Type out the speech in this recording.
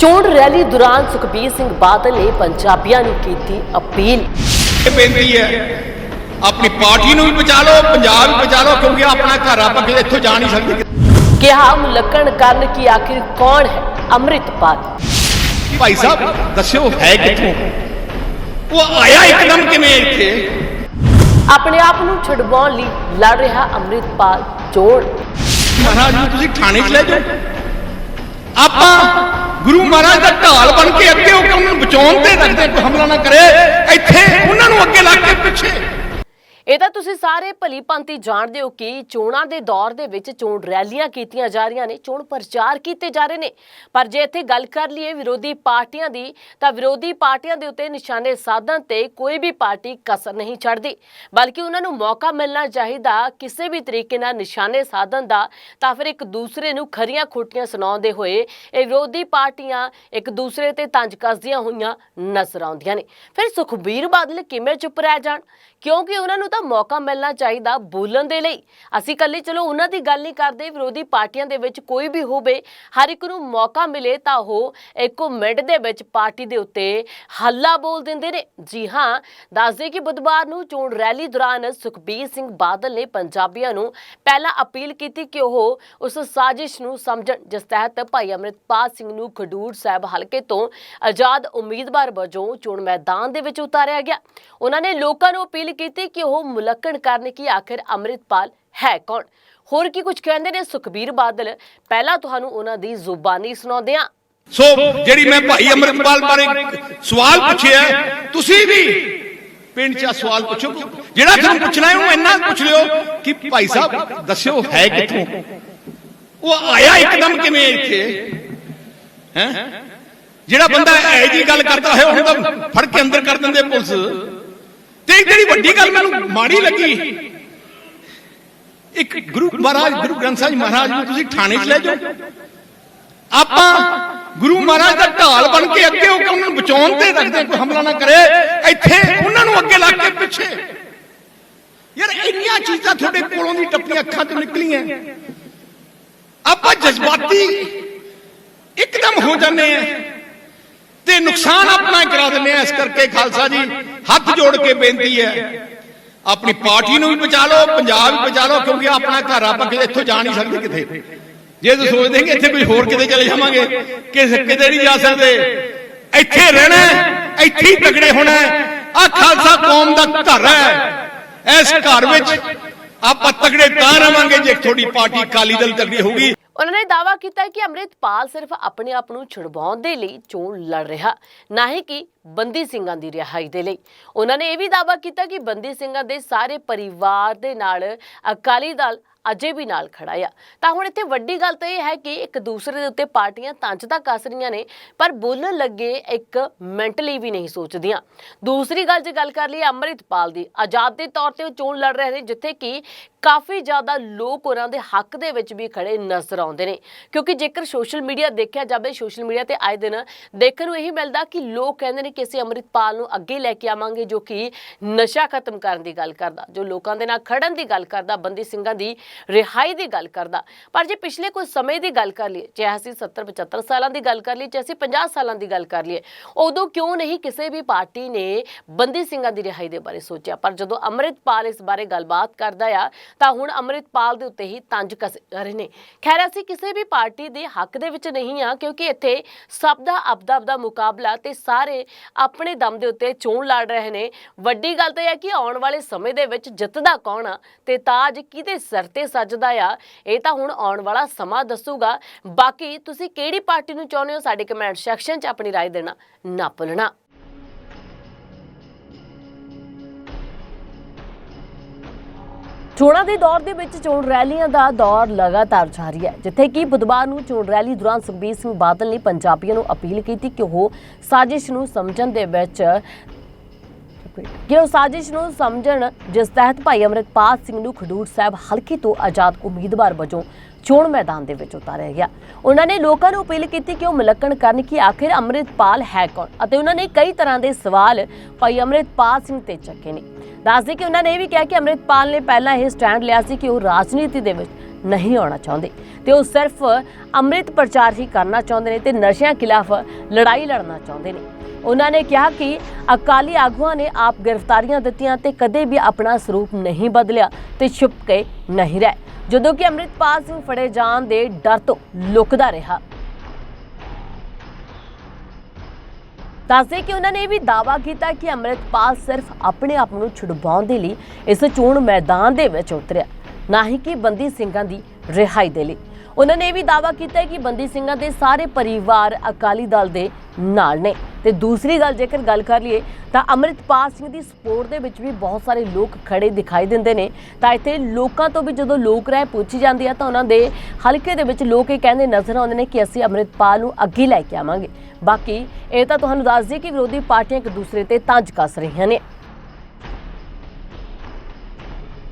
ਚੋਣ ਰੈਲੀ ਦੌਰਾਨ ਸੁਖਬੀਰ ਸਿੰਘ ਬਾਦਲ ਨੇ ਪੰਜਾਬੀਆਂ ਨੂੰ ਕੀਤੀ ਅਪੀਲ। ਇਹ ਬੇਨਤੀ ਹੈ ਆਪਣੀ ਪਾਰਟੀ ਨੂੰ ਵੀ ਬਚਾ ਲਓ ਪੰਜਾਬ ਵੀ ਬਚਾ ਲਓ ਕਿਉਂਕਿ ਆਪਣਾ ਘਰ ਆਪਾਂ ਕਿਤੇ ਇੱਥੋਂ ਜਾ ਨਹੀਂ ਸਕਦੇ। ਕਿਹਾ ਮੁਲੱਕਣ ਕਰਨ ਕੀ ਆਖਿਰ ਕੌਣ ਹੈ ਅੰਮ੍ਰਿਤਪਾਲ? ਭਾਈ ਸਾਹਿਬ ਦੱਸਿਓ ਹੈ ਕਿੱਥੋਂ? ਉਹ ਆਇਆ ਇੱਕਦਮ ਕਿਵੇਂ ਇੱਥੇ? ਆਪਣੇ ਆਪ ਨੂੰ ਛੁਡਵਾਉਣ ਲਈ ਲੜ ਰਿਹਾ ਅੰਮ੍ਰਿਤਪਾਲ ਚੋਣ। ਮਹਾਰਾਜ ਨੂੰ ਤੁਸੀਂ ਥਾਣੇ 'ਚ ਲੈ ਜਾਓ। ਆਪਾਂ ਗੁਰੂ ਮਹਾਰਾਜ ਦਾ ਢਾਲ ਬਣ ਕੇ ਅੱਗੇ ਹੋ ਕੇ ਉਹਨਾਂ ਨੂੰ ਬਚਾਉਣ ਤੇ ਰੱਖਦੇ ਕੋਈ ਹਮਲਾ ਨਾ ਕਰੇ ਇੱਥੇ ਉਹਨਾਂ ਨੂੰ ਅੱਗੇ ਲਾ ਕੇ ਪਿੱਛੇ ਇਹ ਤਾਂ ਤੁਸੀਂ ਸਾਰੇ ਭਲੀ ਭਾਂਤੀ ਜਾਣਦੇ ਹੋ ਕਿ ਚੋਣਾਂ ਦੇ ਦੌਰ ਦੇ ਵਿੱਚ ਚੋਣ ਰੈਲੀਆਂ ਕੀਤੀਆਂ ਜਾ ਰਹੀਆਂ ਨੇ, ਚੋਣ ਪ੍ਰਚਾਰ ਕੀਤੇ ਜਾ ਰਹੇ ਨੇ। ਪਰ ਜੇ ਇੱਥੇ ਗੱਲ ਕਰ ਲਈਏ ਵਿਰੋਧੀ ਪਾਰਟੀਆਂ ਦੀ, ਤਾਂ ਵਿਰੋਧੀ ਪਾਰਟੀਆਂ ਦੇ ਉੱਤੇ ਨਿਸ਼ਾਨੇ ਸਾਧਨ ਤੇ ਕੋਈ ਵੀ ਪਾਰਟੀ ਕਸਰ ਨਹੀਂ ਛੱਡਦੀ। ਬਲਕਿ ਉਹਨਾਂ ਨੂੰ ਮੌਕਾ ਮਿਲਣਾ ਚਾਹੀਦਾ, ਕਿਸੇ ਵੀ ਤਰੀਕੇ ਨਾਲ ਨਿਸ਼ਾਨੇ ਸਾਧਨ ਦਾ, ਤਾਂ ਫਿਰ ਇੱਕ ਦੂਸਰੇ ਨੂੰ ਖਰੀਆਂ ਖੋਟੀਆਂ ਸੁਣਾਉਂਦੇ ਹੋਏ ਇਹ ਵਿਰੋਧੀ ਪਾਰਟੀਆਂ ਇੱਕ ਦੂਸਰੇ ਤੇ ਤੰਜ ਕੱਸਦੀਆਂ ਹੋਈਆਂ ਨਜ਼ਰ ਆਉਂਦੀਆਂ ਨੇ। ਫਿਰ ਸੁਖਬੀਰ ਬਾਦਲ ਕਿਵੇਂ ਚੁੱਪ ਰਹਿ ਜਾਣ? ਕਿਉਂਕਿ ਉਹਨਾਂ ਨੂੰ ਤਾਂ ਮੌਕਾ ਮਿਲਣਾ ਚਾਹੀਦਾ ਬੋਲਣ ਦੇ ਲਈ। ਅਸੀਂ ਕੱਲੇ ਚਲੋ ਉਹਨਾਂ ਦੀ ਗੱਲ ਨਹੀਂ ਕਰਦੇ, ਵਿਰੋਧੀ ਪਾਰਟੀਆਂ ਦੇ ਵਿੱਚ ਕੋਈ ਵੀ ਹੋਵੇ, ਹਰ ਇੱਕ ਨੂੰ ਮੌਕਾ ਮਿਲੇ ਤਾਂ ਉਹ ਇੱਕੋ ਮਿੰਟ ਦੇ ਵਿੱਚ ਪਾਰਟੀ ਦੇ ਉੱਤੇ ਹੱਲਾ ਬੋਲ ਦਿੰਦੇ ਨੇ। ਜੀ ਹਾਂ ਦੱਸਦੇ ਕਿ ਬੁੱਧਵਾਰ ਨੂੰ ਚੋਣ ਰੈਲੀ ਦੌਰਾਨ ਸੁਖਬੀਰ ਸਿੰਘ ਬਾਦਲ ਨੇ ਪੰਜਾਬੀਆਂ ਨੂੰ ਪਹਿਲਾਂ ਅਪੀਲ ਕੀਤੀ ਕਿ ਉਹ ਉਸ ਸਾਜ਼ਿਸ਼ ਨੂੰ ਸਮਝਣ, ਜਿਸ ਤਹਿਤ ਭਾਈ ਅਮਰਿਤਪਾਲ ਸਿੰਘ ਨੂੰ ਖਡੂਰ ਸਾਹਿਬ ਹਲਕੇ ਤੋਂ ਆਜ਼ਾਦ ਉਮੀਦਵਾਰ ਵਜੋਂ ਚੋਣ ਮੈਦਾਨ ਦੇ ਵਿੱਚ ਉਤਾਰਿਆ ਗਿਆ। ਉਹਨਾਂ ਨੇ ਲੋਕਾਂ ਨੂੰ ਅਪੀਲ ਕੀਤੀ ਕਿ ਉਹ ਮੁਲੱਕਣ ਕਰਨ ਕਿ ਆਖਿਰ ਅੰਮ੍ਰਿਤਪਾਲ ਹੈ ਕੌਣ? ਹੋਰ ਕੀ ਕੁਝ ਕਹਿੰਦੇ ਨੇ ਸੁਖਬੀਰ ਬਾਦਲ? ਪਹਿਲਾਂ ਤੁਹਾਨੂੰ ਉਹਨਾਂ ਦੀ ਜ਼ੁਬਾਨੀ ਸੁਣਾਉਂਦੇ ਹਾਂ। ਸੋ ਜਿਹੜੀ ਮੈਂ ਭਾਈ ਅਮਰਪਾਲ ਬਾਰੇ ਸਵਾਲ ਪੁੱਛਿਆ, ਤੁਸੀਂ ਵੀ ਪਿੰਡ 'ਚ ਸਵਾਲ ਪੁੱਛੋ। ਜਿਹੜਾ ਤੁਹਾਨੂੰ ਪੁੱਛਣਾ ਹੈ ਉਹ ਇੰਨਾ ਪੁੱਛ ਲਿਓ ਕਿ ਭਾਈ ਸਾਹਿਬ, ਦੱਸਿਓ ਹੈ ਕਿੱਥੋਂ? ਉਹ ਆਇਆ ਇੱਕਦਮ ਕਿਵੇਂ ਇੱਥੇ? ਹੈ? ਜਿਹੜਾ ਬੰਦਾ ਐ ਜੀ ਗੱਲ ਕਰਦਾ ਹੈ ਉਹਨੂੰ ਤਾਂ ਫੜ ਕੇ ਅੰਦਰ ਕਰ ਦਿੰਦੇ ਪੁਲਿਸ। ਤੇ ਜਿਹੜੀ ਵੱਡੀ ਗੱਲ ਮੈਨੂੰ ਮਾੜੀ ਲੱਗੀ। ਇੱਕ ਗੁਰੂ ਮਹਾਰਾਜ ਗੁਰੂ ਗ੍ਰੰਥ ਸਾਹਿਬ ਮਹਾਰਾਜ ਨੂੰ ਤੁਸੀਂ ਥਾਣੇ 'ਚ ਲੈ ਜਾਓ। ਆਪਾਂ ਗੁਰੂ ਮਹਾਰਾਜ ਦਾ ਢਾਲ ਬਣ ਕੇ ਅੱਗੇ ਹੋ ਕੇ ਉਹਨਾਂ ਨੂੰ ਬਚਾਉਣ ਤੇ ਰੱਖਦੇ ਕੋਈ ਹਮਲਾ ਨਾ ਕਰੇ। ਇੱਥੇ ਉਹਨਾਂ ਨੂੰ ਅੱਗੇ ਲਾ ਕੇ ਪਿੱਛੇ। ਯਾਰ ਇੰਨੀਆਂ ਚੀਜ਼ਾਂ ਤੁਹਾਡੇ ਕੋਲੋਂ ਦੀ ਟੱਪੀਆਂ ਅੱਖਾਂ ਤੋਂ ਨਿਕਲੀਆਂ। ਆਪਾਂ ਜਜ਼ਬਾਤੀ ਇੱਕਦਮ ਹੋ ਜਾਂਦੇ ਆ ਤੇ ਨੁਕਸਾਨ ਆਪਣਾ ਹੀ ਕਰਾ ਦਿੰਦੇ ਆ ਇਸ ਕਰਕੇ ਖਾਲਸਾ ਜੀ ਹੱਥ ਜੋੜ ਕੇ ਬੇਨਤੀ ਹੈ। ਆਪਣੀ ਪਾਰਟੀ ਨੂੰ ਵੀ ਬਚਾ ਲਓ ਪੰਜਾਬ ਵੀ ਬਚਾ ਲਓ ਕਿਉਂਕਿ ਆਪਣਾ ਘਰ ਆਪਾਂ ਕਿਤੇ ਇੱਥੋਂ ਜਾ ਨਹੀਂ ਸਕਦੇ ਕਿਤੇ। ਜੇ ਤੁਸੀਂ ਸੋਚਦੇ ਕਿ ਇੱਥੇ ਕੋਈ ਹੋਰ ਕਿਤੇ ਚਲੇ ਜਾਵਾਂਗੇ ਕਿਸੇ ਕਿਤੇ ਨਹੀਂ ਜਾ ਸਕਦੇ। ਇੱਥੇ ਰਹਿਣਾ ਇੱਥੇ ਹੀ ਤਗੜੇ ਹੋਣਾ ਆ ਖਾਲਸਾ ਕੌਮ ਦਾ ਘਰ ਹੈ। ਇਸ ਘਰ ਵਿੱਚ ਆਪਾਂ ਤਗੜੇ ਤਾਂ ਰਵਾਂਗੇ ਜੇ ਤੁਹਾਡੀ ਪਾਰਟੀ ਕਾਲੀ ਦਲ ਤਗੜੀ ਹੋਊਗੀ। ਉਹਨਾਂ ਨੇ ਦਾਅਵਾ ਕੀਤਾ ਕਿ ਅੰਮ੍ਰਿਤਪਾਲ ਸਿਰਫ ਆਪਣੇ ਆਪ ਨੂੰ ਛੁਡਵਾਉਣ ਦੇ ਲਈ ਚੋਣ ਲੜ ਰਿਹਾ, ਨਾ ਹੀ ਕਿ ਬੰਦੀ ਸਿੰਘਾਂ ਦੀ ਰਿਹਾਈ ਦੇ ਲਈ। ਉਹਨਾਂ ਨੇ ਇਹ ਵੀ ਦਾਅਵਾ ਕੀਤਾ ਕਿ ਬੰਦੀ ਸਿੰਘਾਂ ਦੇ ਸਾਰੇ ਪਰਿਵਾਰ ਦੇ ਨਾਲ ਅਕਾਲੀ ਦਲ ਅਜੇ ਵੀ ਨਾਲ ਖੜਾ ਆ। ਤਾਂ ਹੁਣ ਇੱਥੇ ਵੱਡੀ ਗੱਲ ਤਾਂ ਇਹ ਹੈ ਕਿ ਇੱਕ ਦੂਸਰੇ ਦੇ ਉੱਤੇ ਪਾਰਟੀਆਂ ਤੰਜ ਤਾਂ ਕੱਸ ਰਹੀਆਂ ਨੇ, ਪਰ ਬੋਲਣ ਲੱਗੇ ਇੱਕ ਮੈਂਟਲੀ ਵੀ ਨਹੀਂ ਸੋਚਦੀਆਂ। ਦੂਸਰੀ ਗੱਲ ਜੇ ਗੱਲ ਕਰ ਲਈਏ ਅੰਮ੍ਰਿਤਪਾਲ ਦੀ, ਆਜ਼ਾਦ ਦੇ ਤੌਰ ਤੇ ਉਹ ਚੋਣ ਲੜ ਰਹੇ ਨੇ, ਜਿੱਥੇ ਕਿ ਕਾਫੀ ਜ਼ਿਆਦਾ ਲੋਕ ਉਹਨਾਂ ਦੇ ਹੱਕ ਦੇ ਵਿੱਚ ਵੀ ਖੜੇ ਨਜ਼ਰ ਆਉਂਦੇ ਨੇ। ਕਿਉਂਕਿ ਜੇਕਰ ਸੋਸ਼ਲ ਮੀਡੀਆ ਦੇਖਿਆ ਜਾਵੇ ਸੋਸ਼ਲ ਮੀਡੀਆ ਤੇ ਆਏ ਦਿਨ ਦੇਖਣ ਨੂੰ ਇਹੀ ਮਿਲਦਾ ਕਿ ਲੋਕ ਕਹਿੰਦੇ ਨੇ ਕਿ ਅਸੀਂ ਅੰਮ੍ਰਿਤਪਾਲ ਨੂੰ ਅੱਗੇ ਲੈ ਕੇ ਆਵਾਂਗੇ, ਜੋ ਕਿ ਨਸ਼ਾ ਖਤਮ ਕਰਨ ਦੀ ਗੱਲ ਕਰਦਾ, ਜੋ ਲੋਕਾਂ ਦੇ ਨਾਲ ਖੜਨ ਦੀ ਗੱਲ ਕਰਦਾ, ਬੰਦੀ ਸਿੰਘਾਂ ਦੀ ਰਿਹਾਈ ਦੀ ਗੱਲ ਕਰਦਾ। ਪਰ ਜੇ ਪਿਛਲੇ ਕੁਝ ਸਮੇਂ ਦੀ ਗੱਲ ਕਰ ਲਈਏ ਚਾਹੇ ਅਸੀਂ 70 75 ਸਾਲਾਂ ਦੀ ਗੱਲ ਕਰ ਲਈਏ ਚਾਹੇ ਅਸੀਂ 50 ਸਾਲਾਂ ਦੀ ਗੱਲ ਕਰ ਲਈਏ, ਉਦੋਂ ਕਿਉਂ ਨਹੀਂ ਕਿਸੇ ਵੀ ਪਾਰਟੀ ਨੇ ਬੰਦੀ ਸਿੰਘਾਂ ਦੀ ਰਿਹਾਈ ਦੇ ਬਾਰੇ ਸੋਚਿਆ? ਪਰ ਜਦੋਂ ਅੰਮ੍ਰਿਤਪਾਲ ਇਸ ਬਾਰੇ ਗੱਲਬਾਤ ਕਰਦਾ ਆ ਤਾਂ ਹੁਣ ਅੰਮ੍ਰਿਤਪਾਲ ਦੇ ਉੱਤੇ ਹੀ ਤੰਜ ਕਸੇ ਜਾ ਰਹੇ ਨੇ ਖੈਰ ਅਸੀਂ ਕਿਸੇ ਵੀ ਪਾਰਟੀ ਦੇ ਹੱਕ ਦੇ ਵਿੱਚ ਨਹੀਂ ਆ ਕਿਉਂਕਿ ਇੱਥੇ ਸਭ ਦਾ ਆਪਦਾ ਆਪਦਾ ਮੁਕਾਬਲਾ ਤੇ ਸਾਰੇ ਆਪਣੇ ਦਮ ਦੇ ਉੱਤੇ ਚੋਣ ਲੜ ਰਹੇ ਨੇ ਵੱਡੀ ਗੱਲ ਤਾਂ ਇਹ ਹੈ ਕਿ ਆਉਣ ਵਾਲੇ ਸਮੇਂ ਦੇ ਵਿੱਚ ਜਿੱਤਦਾ ਕੌਣ ਆ ਤੇ ਤਾਜ ਕਿਹਦੇ ਸਿਰ ਤੇ ਸੱਜਦਾ ਆ ਇਹ ਤਾਂ ਹੁਣ ਆਉਣ ਵਾਲਾ ਸਮਾਂ ਦੱਸੂਗਾ ਬਾਕੀ ਤੁਸੀਂ ਕਿਹੜੀ ਪਾਰਟੀ ਨੂੰ ਚਾਹੁੰਦੇ ਹੋ ਸਾਡੇ ਕਮੈਂਟ ਸੈਕਸ਼ਨ 'ਚ ਆਪਣੀ رائے ਦੇਣਾ ਨਾ ਭੁੱਲਣਾ ਚੋਣਾਂ ਦੇ ਦੌਰ ਦੇ ਵਿੱਚ ਚੋਣ ਰੈਲੀਆਂ ਦਾ ਦੌਰ ਲਗਾਤਾਰ ਜਾਰੀ ਹੈ, ਜਿੱਥੇ ਕਿ ਬੁੱਧਵਾਰ ਨੂੰ ਚੋਣ ਰੈਲੀ ਦੌਰਾਨ ਸੁਖਬੀਰ ਸਿੰਘ ਬਾਦਲ ਨੇ ਪੰਜਾਬੀਆਂ ਨੂੰ ਅਪੀਲ ਕੀਤੀ ਕਿ ਉਹ ਸਾਜ਼ਿਸ਼ ਨੂੰ ਸਮਝਣ ਦੇ ਵਿੱਚ ਕਿ ਉਹ ਸਾਜ਼ਿਸ਼ ਨੂੰ ਸਮਝਣ, ਜਿਸ ਤਹਿਤ ਭਾਈ ਅਮਰਿਤਪਾਲ ਸਿੰਘ ਨੂੰ ਖਡੂਰ ਸਾਹਿਬ ਹਲਕੇ ਤੋਂ ਆਜ਼ਾਦ ਉਮੀਦਵਾਰ ਵਜੋਂ ਚੋਣ ਮੈਦਾਨ ਦੇ ਵਿੱਚ ਉਤਾਰਿਆ ਗਿਆ। ਉਹਨਾਂ ਨੇ ਲੋਕਾਂ ਨੂੰ ਅਪੀਲ ਕੀਤੀ ਕਿ ਉਹ ਮੁਲੱਕਣ ਕਰਨ ਕਿ ਆਖਿਰ ਅੰਮ੍ਰਿਤਪਾਲ ਹੈ ਕੌਣ? ਅਤੇ ਉਹਨਾਂ ਨੇ ਕਈ ਤਰ੍ਹਾਂ ਦੇ ਸਵਾਲ ਭਾਈ ਅਮਰਿਤਪਾਲ ਸਿੰਘ ਤੇ ਚੱਕੇ ਨੇ। ਦੱਸਦੇ ਕਿ ਉਹਨਾਂ ਨੇ ਇਹ ਵੀ ਕਿਹਾ ਕਿ ਅੰਮ੍ਰਿਤਪਾਲ ਨੇ ਪਹਿਲਾਂ ਇਹ ਸਟੈਂਡ ਲਿਆ ਸੀ ਕਿ ਉਹ ਰਾਜਨੀਤੀ ਦੇ ਵਿੱਚ ਨਹੀਂ ਆਉਣਾ ਚਾਹੁੰਦੇ। ਤੇ ਉਹ ਸਿਰਫ ਅੰਮ੍ਰਿਤ ਪ੍ਰਚਾਰ ਹੀ ਕਰਨਾ ਚਾਹੁੰਦੇ ਨੇ ਤੇ ਨਸ਼ਿਆਂ ਖਿਲਾਫ ਲੜਾਈ ਲੜਨਾ ਚਾਹੁੰਦੇ ਨੇ। ਉਹਨਾਂ ਨੇ ਕਿਹਾ ਕਿ ਅਕਾਲੀ ਆਗੂਆਂ ਨੇ ਆਪ ਗ੍ਰਿਫਤਾਰੀਆਂ ਦਿੱਤੀਆਂ ਤੇ ਕਦੇ ਵੀ ਆਪਣਾ ਸਰੂਪ ਨਹੀਂ ਬਦਲਿਆ ਤੇ ਛੁਪ ਕੇ ਨਹੀਂ ਰਹੇ। ਜਦੋਂ ਕਿ ਅੰਮ੍ਰਿਤਪਾਲ ਸਿੰਘ ਫੜੇ ਜਾਣ ਦੇ ਡਰ ਤੋਂ ਲੁਕਦਾ ਰਿਹਾ। ਦੱਸਦੇ ਕਿ ਉਹਨਾਂ ਨੇ ਇਹ ਵੀ ਦਾਅਵਾ ਕੀਤਾ ਕਿ ਅੰਮ੍ਰਿਤਪਾਲ ਸਿਰਫ ਆਪਣੇ ਆਪ ਨੂੰ ਛੁਡਵਾਉਣ ਦੇ ਲਈ ਇਸ ਚੋਣ ਮੈਦਾਨ ਦੇ ਵਿੱਚ ਉਤਰਿਆ, ਨਾ ਹੀ ਕਿ ਬੰਦੀ ਸਿੰਘਾਂ ਦੀ ਰਿਹਾਈ ਦੇ ਲਈ। ਉਹਨਾਂ ਨੇ ਇਹ ਵੀ ਦਾਅਵਾ ਕੀਤਾ ਕਿ ਬੰਦੀ ਸਿੰਘਾਂ ਦੇ ਸਾਰੇ ਪਰਿਵਾਰ ਅਕਾਲੀ ਦਲ ਦੇ ਨਾਲ ਨੇ। ਤੇ ਦੂਸਰੀ ਗੱਲ ਜੇਕਰ ਗੱਲ ਕਰ ਲਈਏ, ਤਾਂ ਅੰਮ੍ਰਿਤਪਾਲ ਸਿੰਘ ਦੀ ਸਪੋਰਟ ਦੇ ਵਿੱਚ ਵੀ ਬਹੁਤ ਸਾਰੇ ਲੋਕ ਖੜੇ ਦਿਖਾਈ ਦਿੰਦੇ ਨੇ। ਤਾਂ ਇੱਥੇ ਲੋਕਾਂ ਤੋਂ ਵੀ ਜਦੋਂ ਲੋਕ ਰਾਏ ਪੁੱਛੀ ਜਾਂਦੀ ਆ, ਤਾਂ ਉਹਨਾਂ ਦੇ ਹਲਕੇ ਦੇ ਵਿੱਚ ਲੋਕ ਇਹ ਕਹਿੰਦੇ ਨਜ਼ਰ ਆਉਂਦੇ ਨੇ ਕਿ ਅਸੀਂ ਅੰਮ੍ਰਿਤਪਾਲ ਨੂੰ ਅੱਗੇ ਲੈ ਕੇ ਆਵਾਂਗੇ। ਬਾਕੀ ਇਹ ਤਾਂ ਤੁਹਾਨੂੰ ਦੱਸ ਦਈਏ ਕਿ ਵਿਰੋਧੀ ਪਾਰਟੀਆਂ ਇੱਕ ਦੂਸਰੇ ਤੇ ਤੰਜ ਕੱਸ ਰਹੀਆਂ ਨੇ।